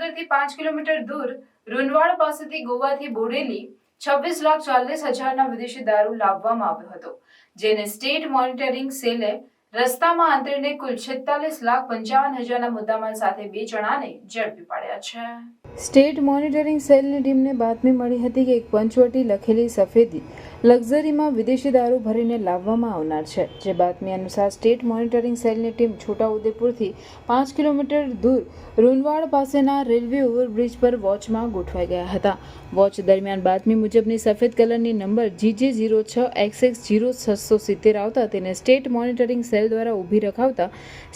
સુરેન્દ્રનગરથી પાંચ કિલોમીટર દૂર રૂનવાડ પાસેથી ગોવાથી બોડેલી છવ્વીસ લાખ ચાલીસ હજારના વિદેશી દારૂ લાવવામાં આવ્યો હતો, જેને સ્ટેટ મોનિટરિંગ સેલે રસ્તામાં આંતરીને કુલ છેતાલીસ લાખ પંચાવન હજારના મુદ્દામાલ સાથે બે જણાને ઝડપી પાડ્યા છે. સ્ટેટ મોનિટરિંગ સેલની ટીમને બાતમી મળી હતી કે એક પંચવટી લખેલી સફેદી લક્ઝરીમાં વિદેશી દારૂ ભરીને લાવવામાં આવનાર છે. જે બાતમી અનુસાર સ્ટેટ મોનિટરિંગ સેલની ટીમ છોટાઉદેપુરથી પાંચ કિલોમીટર દૂર રૂનવાડ પાસેના રેલવે ઓવરબ્રિજ પર વોચમાં ગોઠવાઈ ગયા હતા. વોચ દરમિયાન બાતમી મુજબની સફેદ કલરની નંબર જીજે ઝીરો છ એક્સ એક્સ જીરો છસો સિત્તેર આવતા તેને સ્ટેટ મોનિટરિંગ સેલ દ્વારા ઊભી રખાવતા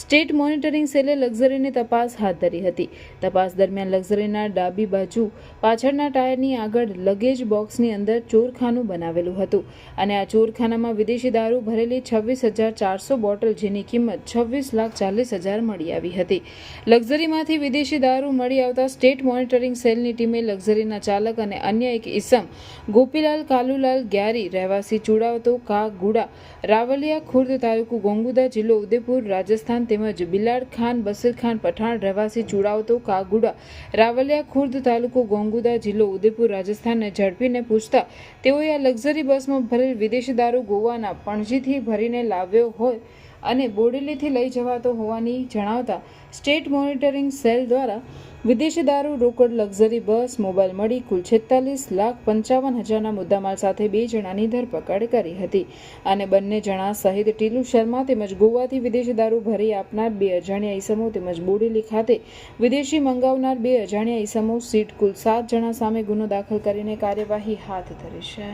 સ્ટેટ મોનિટરિંગ સેલે લક્ઝરીની તપાસ હાથ ધરી હતી. તપાસ દરમિયાન લક્ઝરીના ડાબી બાજુ પાછળના ટાયરની આગળ લગેજ બોક્સની અંદર ચોરખાનું બનાવેલું હતું. અને આ ચોરખાનામાં વિદેશી દારૂ ભરેલી છવ્વીસ હજાર ચારસો બોટલ જેની કિંમત છવ્વીસ લાખ ચાલીસ હજાર મળી આવી હતી. લક્ઝરીમાંથી વિદેશી દારૂ મળી આવતા સ્ટેટ મોનિટરિંગ સેલની ટીમે લક્ઝરીના ચાલક અને અન્ય એક ઇસમ ગોપીલાલ કાલુલાલ ગ્યારી, રહેવાસી ચુડાવતો કા ગુડા, રાવલિયા ખુર્દ તાલુકો ગોંગુદા જિલ્લો ઉદયપુર રાજસ્થાન તેમજ બિલાડ ખાન, બસીર ખાન પઠાણ રહેવાસી ચુડાવતો કાગુડા રાવલિયા ખુર્દ તાલુકો ગોંગુદા જિલ્લો ઉદયપુર રાજસ્થાનને ઝડપીને પૂછતા તેઓએ આ લક્ઝરી બસમાં ભરેલ વિદેશી દારૂ ગોવાના પણજીથી ભરીને લાવ્યો હોય અને બોડેલીથી લઈ જવાતો હોવાની જણાવતા સ્ટેટ મોનિટરિંગ સેલ દ્વારા વિદેશી દારૂ રોકડ લક્ઝરી બસ, મોબાઈલ મળી કુલ છેતાલીસ લાખ પંચાવન હજારના મુદ્દામાલ સાથે બે જણાની ધરપકડ કરી હતી. અને બંને જણા સહિત ટીલુ શર્મા તેમજ ગોવાથી વિદેશી દારૂ ભરી આપનાર બે અજાણ્યા ઈસમો તેમજ બોડેલી ખાતે વિદેશી મંગાવનાર બે અજાણ્યા ઈસમો સીટ કુલ સાત જણા સામે ગુનો દાખલ કરીને કાર્યવાહી હાથ ધરી છે.